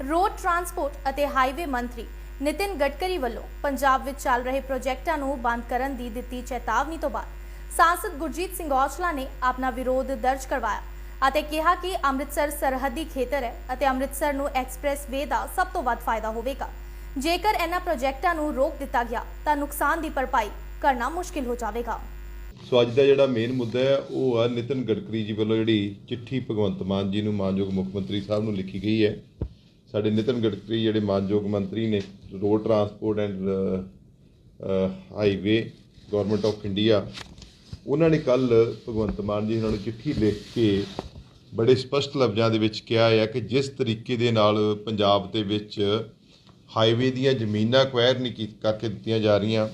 Road transport ਅਤੇ highway ਮੰਤਰੀ ਨਿਤਿਨ ਗਡਕਰੀ ਵੱਲੋਂ ਪੰਜਾਬ ਵਿੱਚ ਚੱਲ ਰਹੇ ਪ੍ਰੋਜੈਕਟਾਂ ਨੂੰ ਬੰਦ ਕਰਨ ਦੀ ਦਿੱਤੀ ਚੇਤਾਵਨੀ ਤੋਂ ਬਾਅਦ ਸਾਂਸਦ ਗੁਰਜੀਤ ਸਿੰਘ ਔਜਲਾ ਨੇ ਆਪਣਾ ਵਿਰੋਧ ਦਰਜ ਕਰਵਾਇਆ ਅਤੇ ਕਿਹਾ ਕਿ ਅੰਮ੍ਰਿਤਸਰ ਸਰਹੱਦੀ ਖੇਤਰ ਹੈ ਅਤੇ ਅੰਮ੍ਰਿਤਸਰ ਨੂੰ ਐਕਸਪ੍ਰੈਸਵੇ ਦਾ ਸਭ ਤੋਂ ਵੱਧ ਫਾਇਦਾ ਹੋਵੇਗਾ। ਜੇਕਰ ਇਹਨਾਂ ਪ੍ਰੋਜੈਕਟਾਂ ਨੂੰ ਰੋਕ ਦਿੱਤਾ ਗਿਆ ਤਾਂ ਨੁਕਸਾਨ ਦੀ ਭਰਪਾਈ ਕਰਨਾ ਮੁਸ਼ਕਿਲ ਹੋ ਜਾਵੇਗਾ। ਸੋ ਅੱਜ ਦਾ ਜਿਹੜਾ ਮੇਨ ਮੁੱਦਾ ਹੈ, ਉਹ ਹੈ ਨਿਤਿਨ ਗਡਕਰੀ ਜੀ ਵੱਲੋਂ ਜਿਹੜੀ ਚਿੱਠੀ ਭਗਵੰਤ ਮਾਨ ਜੀ ਨੂੰ ਮਾਨਯੋਗ ਮੁੱਖ ਮੰਤਰੀ ਸਾਹਿਬ ਨੂੰ ਲਿਖੀ ਗਈ ਹੈ। ਸਾਡੇ ਨਿਤਿਨ ਗਡਕਰੀ, ਜਿਹੜੇ ਮਾਨਯੋਗ ਮੰਤਰੀ ਨੇ, road transport and highway government of India ਉਹਨਾਂ ਨੇ ਕੱਲ ਭਗਵੰਤ ਮਾਨ ਜੀ ਉਹਨਾਂ ਨੂੰ ਚਿੱਠੀ ਲਿਖ ਕੇ ਬੜੇ ਸਪਸ਼ਟ ਲਫ਼ਜ਼ਾਂ ਦੇ ਵਿੱਚ ਕਿਹਾ ਹੈ ਕਿ ਜਿਸ ਤਰੀਕੇ ਦੇ ਨਾਲ ਪੰਜਾਬ ਦੇ ਵਿੱਚ ਹਾਈਵੇ ਦੀਆਂ ਜ਼ਮੀਨਾਂ ਅਕਵਾਇਰ ਨਹੀਂ ਕੀ, ਕਰਕੇ ਦਿੱਤੀਆਂ ਜਾ ਰਹੀਆਂ,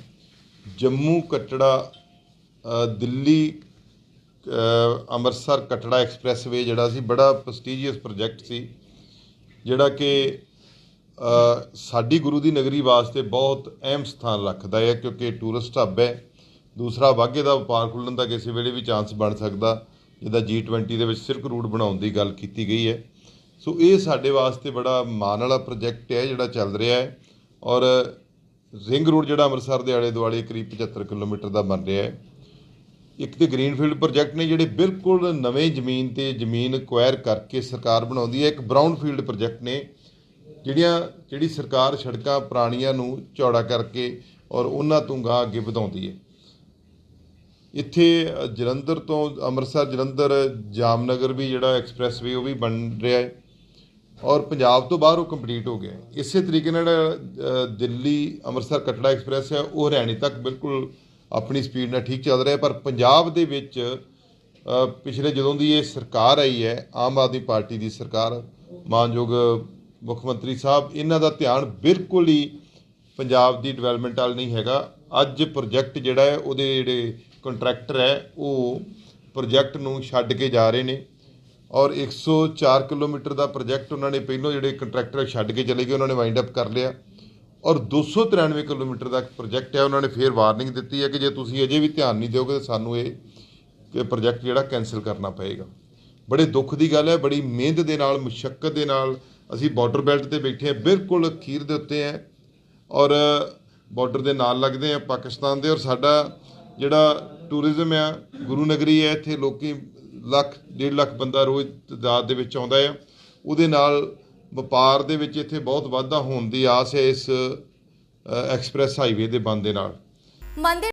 ਜੰਮੂ ਕਟੜਾ ਦਿੱਲੀ ਅੰਮ੍ਰਿਤਸਰ ਕਟੜਾ ਐਕਸਪ੍ਰੈਸਵੇ ਜਿਹੜਾ ਸੀ, ਬੜਾ ਪ੍ਰੈਸਟੀਜੀਅਸ ਪ੍ਰੋਜੈਕਟ ਸੀ। ਜਿਹੜਾ ਕਿ ਸਾਡੀ ਗੁਰੂ ਦੀ ਨਗਰੀ ਵਾਸਤੇ ਬਹੁਤ ਅਹਿਮ ਸਥਾਨ ਰੱਖਦਾ ਹੈ ਕਿਉਂਕਿ ਟੂਰਿਸਟ ਹੱਬ ਹੈ। ਦੂਸਰਾ ਵਾਘੇ ਦਾ ਵਪਾਰ ਖੁੱਲਣ ਦਾ ਕਿਸੇ ਵੇਲੇ ਵੀ ਚਾਂਸ ਬਣ ਸਕਦਾ, ਜਿੱਦਾਂ G20 ਦੇ ਵਿੱਚ ਸਿਰਕ ਰੂਟ ਬਣਾਉਣ ਦੀ ਗੱਲ ਕੀਤੀ ਗਈ ਹੈ। ਸੋ ਇਹ ਸਾਡੇ ਵਾਸਤੇ ਬੜਾ ਮਾਣ ਵਾਲਾ ਪ੍ਰੋਜੈਕਟ ਹੈ ਜਿਹੜਾ ਚੱਲ ਰਿਹਾ ਹੈ ਔਰ ਰਿੰਗ ਰੋਡ ਜਿਹੜਾ ਅੰਮ੍ਰਿਤਸਰ ਦੇ ਆਲੇ ਦੁਆਲੇ ਕਰੀਬ 75 ਕਿਲੋਮੀਟਰ ਦਾ ਬਣ ਰਿਹਾ ਹੈ। ਇੱਕ ਤੇ ਗ੍ਰੀਨਫੀਲਡ ਪ੍ਰੋਜੈਕਟ ਨੇ ਜਿਹੜੇ ਬਿਲਕੁਲ ਨਵੇਂ ਜ਼ਮੀਨ ਤੇ ਜ਼ਮੀਨ ਅਕਵਾਇਰ ਕਰਕੇ ਸਰਕਾਰ ਬਣਾਉਂਦੀ ਹੈ। ਇੱਕ ਬਰਾਊਨਫੀਲਡ ਪ੍ਰੋਜੈਕਟ ਨੇ ਜਿਹੜੀਆਂ, ਜਿਹੜੀ ਸਰਕਾਰ ਸੜਕਾਂ ਪੁਰਾਣੀਆਂ ਨੂੰ ਚੌੜਾ ਕਰਕੇ ਔਰ ਉਹਨਾਂ ਤੋਂ ਗਾਂ ਅੱਗੇ ਵਧਾਉਂਦੀ ਹੈ। ਇੱਥੇ ਜਲੰਧਰ ਤੋਂ ਅੰਮ੍ਰਿਤਸਰ, ਜਲੰਧਰ, ਜਾਮਨਗਰ ਵੀ ਜਿਹੜਾ ਐਕਸਪ੍ਰੈਸਵੇ ਉਹ ਵੀ ਬਣ ਰਿਹਾ ਹੈ ਔਰ ਪੰਜਾਬ ਤੋਂ ਬਾਹਰ ਉਹ ਕੰਪਲੀਟ ਹੋ ਗਿਆ ਇਸੇ ਤਰੀਕੇ ਨਾਲ ਦਿੱਲੀ ਅੰਮ੍ਰਿਤਸਰ ਕਟੜਾ ਐਕਸਪ੍ਰੈਸ ਹੈ। ਉਹ ਹਰਿਆਣੇ ਤੱਕ ਬਿਲਕੁਲ ਆਪਣੀ ਸਪੀਡ ਨਾਲ ਠੀਕ ਚੱਲ ਰਿਹਾ, ਪਰ ਪੰਜਾਬ ਦੇ ਵਿੱਚ ਪਿਛਲੇ ਜਦੋਂ ਦੀ ਇਹ ਸਰਕਾਰ ਆਈ ਹੈ, ਆਮ ਆਦਮੀ ਪਾਰਟੀ ਦੀ ਸਰਕਾਰ, ਮਾਨਯੋਗ ਮੁੱਖ ਮੰਤਰੀ ਸਾਹਿਬ, ਇਹਨਾਂ ਦਾ ਧਿਆਨ ਬਿਲਕੁਲ ਹੀ ਪੰਜਾਬ ਦੀ ਡਿਵੈਲਪਮੈਂਟ ਵਾਲ ਨਹੀਂ ਹੈਗਾ। ਅੱਜ ਪ੍ਰੋਜੈਕਟ ਜਿਹੜਾ ਹੈ, ਉਹਦੇ ਜਿਹੜੇ ਕੰਟਰੈਕਟਰ ਹੈ, ਉਹ ਪ੍ਰੋਜੈਕਟ ਨੂੰ ਛੱਡ ਕੇ ਜਾ ਰਹੇ ਨੇ। ਔਰ 104 ਕਿਲੋਮੀਟਰ ਦਾ ਪ੍ਰੋਜੈਕਟ ਉਹਨਾਂ ਨੇ ਪਹਿਲੋਂ ਜਿਹੜੇ ਕੰਟਰੈਕਟਰ ਛੱਡ ਕੇ ਚਲੇ ਗਏ, ਉਹਨਾਂ ਨੇ ਵਾਈਂਡ ਅਪ ਕਰ ਲਿਆ। ਔਰ 293 ਕਿਲੋਮੀਟਰ ਦਾ ਪ੍ਰੋਜੈਕਟ ਹੈ। ਉਹਨਾਂ ਨੇ ਫੇਰ ਵਾਰਨਿੰਗ ਦਿੱਤੀ ਹੈ ਕਿ ਜੇ ਤੁਸੀਂ ਅਜੇ ਵੀ ਧਿਆਨ ਨਹੀਂ ਦਿਓਗੇ ਤਾਂ ਸਾਨੂੰ ਇਹ ਕਿ ਪ੍ਰੋਜੈਕਟ ਜਿਹੜਾ ਕੈਨਸਲ ਕਰਨਾ ਪਏਗਾ। ਬੜੇ ਦੁੱਖ ਦੀ ਗੱਲ ਹੈ, ਬੜੀ ਮਿਹਨਤ ਦੇ ਨਾਲ ਮੁਸ਼ਕਲ ਦੇ ਨਾਲ ਅਸੀਂ ਬਾਰਡਰ ਬੈਲਟ ਤੇ ਬੈਠੇ ਹਾਂ, ਬਿਲਕੁਲ ਅਖੀਰ ਦੇ ਉੱਤੇ ਹੈ ਔਰ ਬਾਰਡਰ ਦੇ ਨਾਲ ਲੱਗਦੇ ਆ ਪਾਕਿਸਤਾਨ ਦੇ ਔਰ ਸਾਡਾ ਜਿਹੜਾ ਟੂਰਿਜ਼ਮ ਆ ਗੁਰੂ ਨਗਰੀ ਹੈ, ਇੱਥੇ ਲੋਕੀ ਲੱਖ, ਡੇਢ ਲੱਖ ਬੰਦਾ ਰੋਜ਼ ਤਦਾਦ ਦੇ ਵਿੱਚ ਆਉਂਦਾ ਆ ਉਹਦੇ ਨਾਲ ਵਪਾਰ ਦੇ ਵਿੱਚ ਇੱਥੇ ਬਹੁਤ ਵਾਧਾ ਹੋਣ ਦੀ ਆਸ ਹੈ ਇਸ ਐਕਸਪ੍ਰੈਸ ਹਾਈਵੇ ਦੇ ਬੰਦ ਦੇ ਨਾਲ। ਮੰਦਿਰ